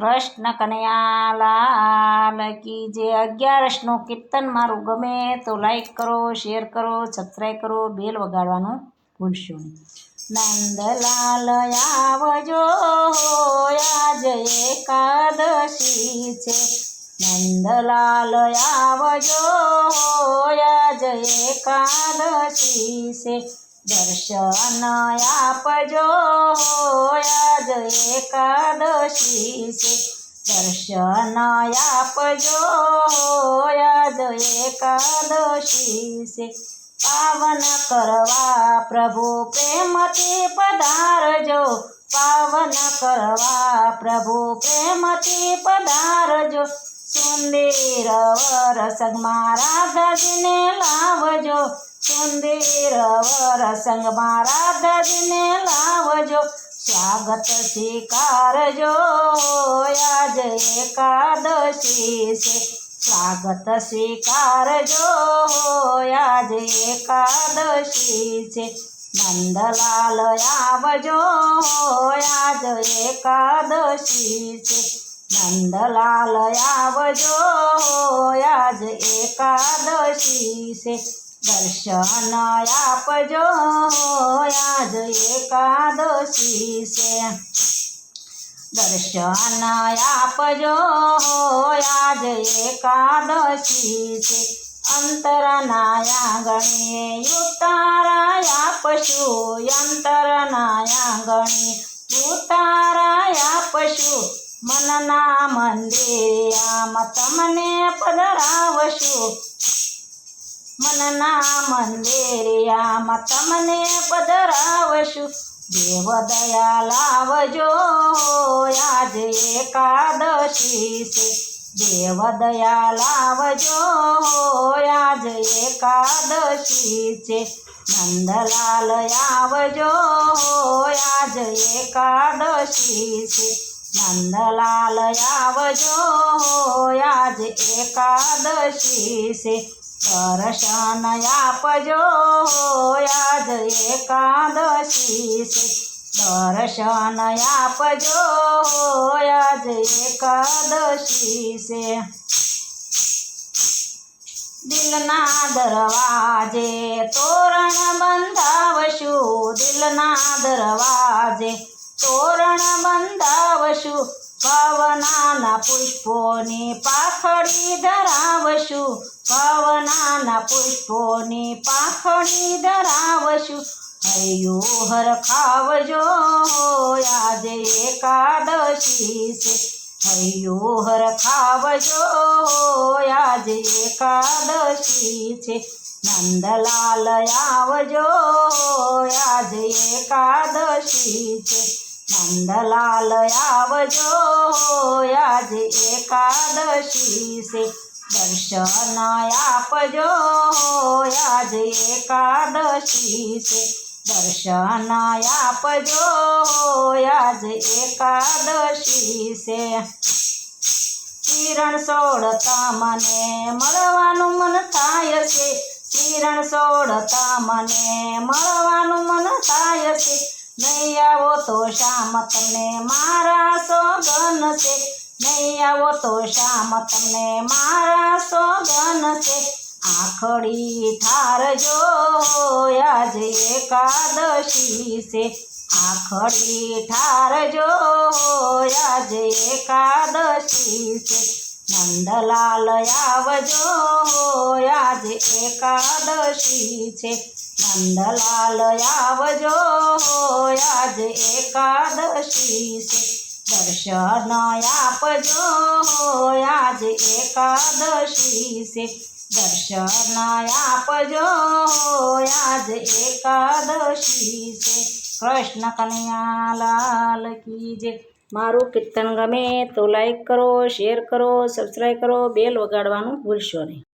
કૃષ્ણ કનૈયાલાલ કી જે અગિયારસનું કીર્તન મારું ગમે તો લાઈક કરો શેર કરો સબસ્ક્રાઈબ કરો બેલ વગાડવાનું ભૂલશો નહીં. નંદલાલ, આવજો, આજ એકાદશી છે. નંદલાલ, આવજો, આજ એકાદશી છે. દર્શન આપજો આજ એકાદશી છે. દર્શન આપજો આજ એકાદશી છે. પાવન કરવા પ્રભુ પ્રેમથી પધારજો. પાવન કરવા પ્રભુ પ્રેમથી પધારજો. સુંદર વરસંગમાં રાધાજીને લાવજો. સુંદર વરસંગમાં રાધાજીને લાવજો. સ્વાગત સ્વીકારજો. આજ એકાદશી છે. સ્વાગત સ્વીકારજો. આજ એકાદશી છે. નંદલાલ આવજો. આજ એકાદશી છે. નંદલાલ આવજો આજ એકાદશી છે. દર્શન આપજો, આજ એકાદશી છે. દર્શન આપજો, આજ એકાદશી છે. અંતરનાયા ગણીએ ઉતારાયા પશુ અંતરનાયા ગણીએ ઉતારાયા પશુ મનના મંદિરે આમ તમને પધરાવશું મનના મંદિરે આમ તમને પધરાવશું દેવ દયા લાવજો આજ એકાદશી છે દેવ દયા લાવજો આજ એકાદશી છે નંદલાલ આવજો આજ એકાદશી છે નંદલાલ આવજો આજ એકાદશી છે. દર્શન આપજો, આજ એકાદશી છે. દર્શન આપજો, આજ એકાદશી છે. દિલના દરવાજે તોરણ બંધાવશું પવનાના પુષ્પોની પાખડી ધરાવશું. પવનાના પુષ્પોની પાખડી ધરાવશું. હૈયું હરખાવજો આજે એકાદશી છે. હૈયું હરખાવજો આજે એકાદશી છે. નંદલાલ આવજો, આજે એકાદશી છે. નંદલાલ આવજો આજે એકાદશી છે. દર્શન આપજો, આજે એકાદશી છે. દર્શન આપજો, આજે એકાદશી છે. કિરણ સોડતા મને મળવાનું મન થાય છે. કિરણ સોડતા મને મળવાનું મન થાય છે. નહીં આવો તો શામ તમને મારા સોગન છે. નહીં આવો તો શામ તમને મારા સોગન છે. આખડી ઠારજો આજે એકાદશી છે. આખડી ઠારજો આજે એકાદશી છે. નંદલાલ આવજો આજે એકાદશી છે. નંદલાલ આવજો આજે એકાદશી છે. દર્શન આપજો, આજે એકાદશી છે. દર્શન આપજો, આજે એકાદશી છે. કૃષ્ણ કનૈયા લાલ કી મારું કીર્તન ગમે તો લાઈક કરો શેર કરો સબસ્ક્રાઈબ કરો બેલ વગાડવાનું ભૂલશો નહીં.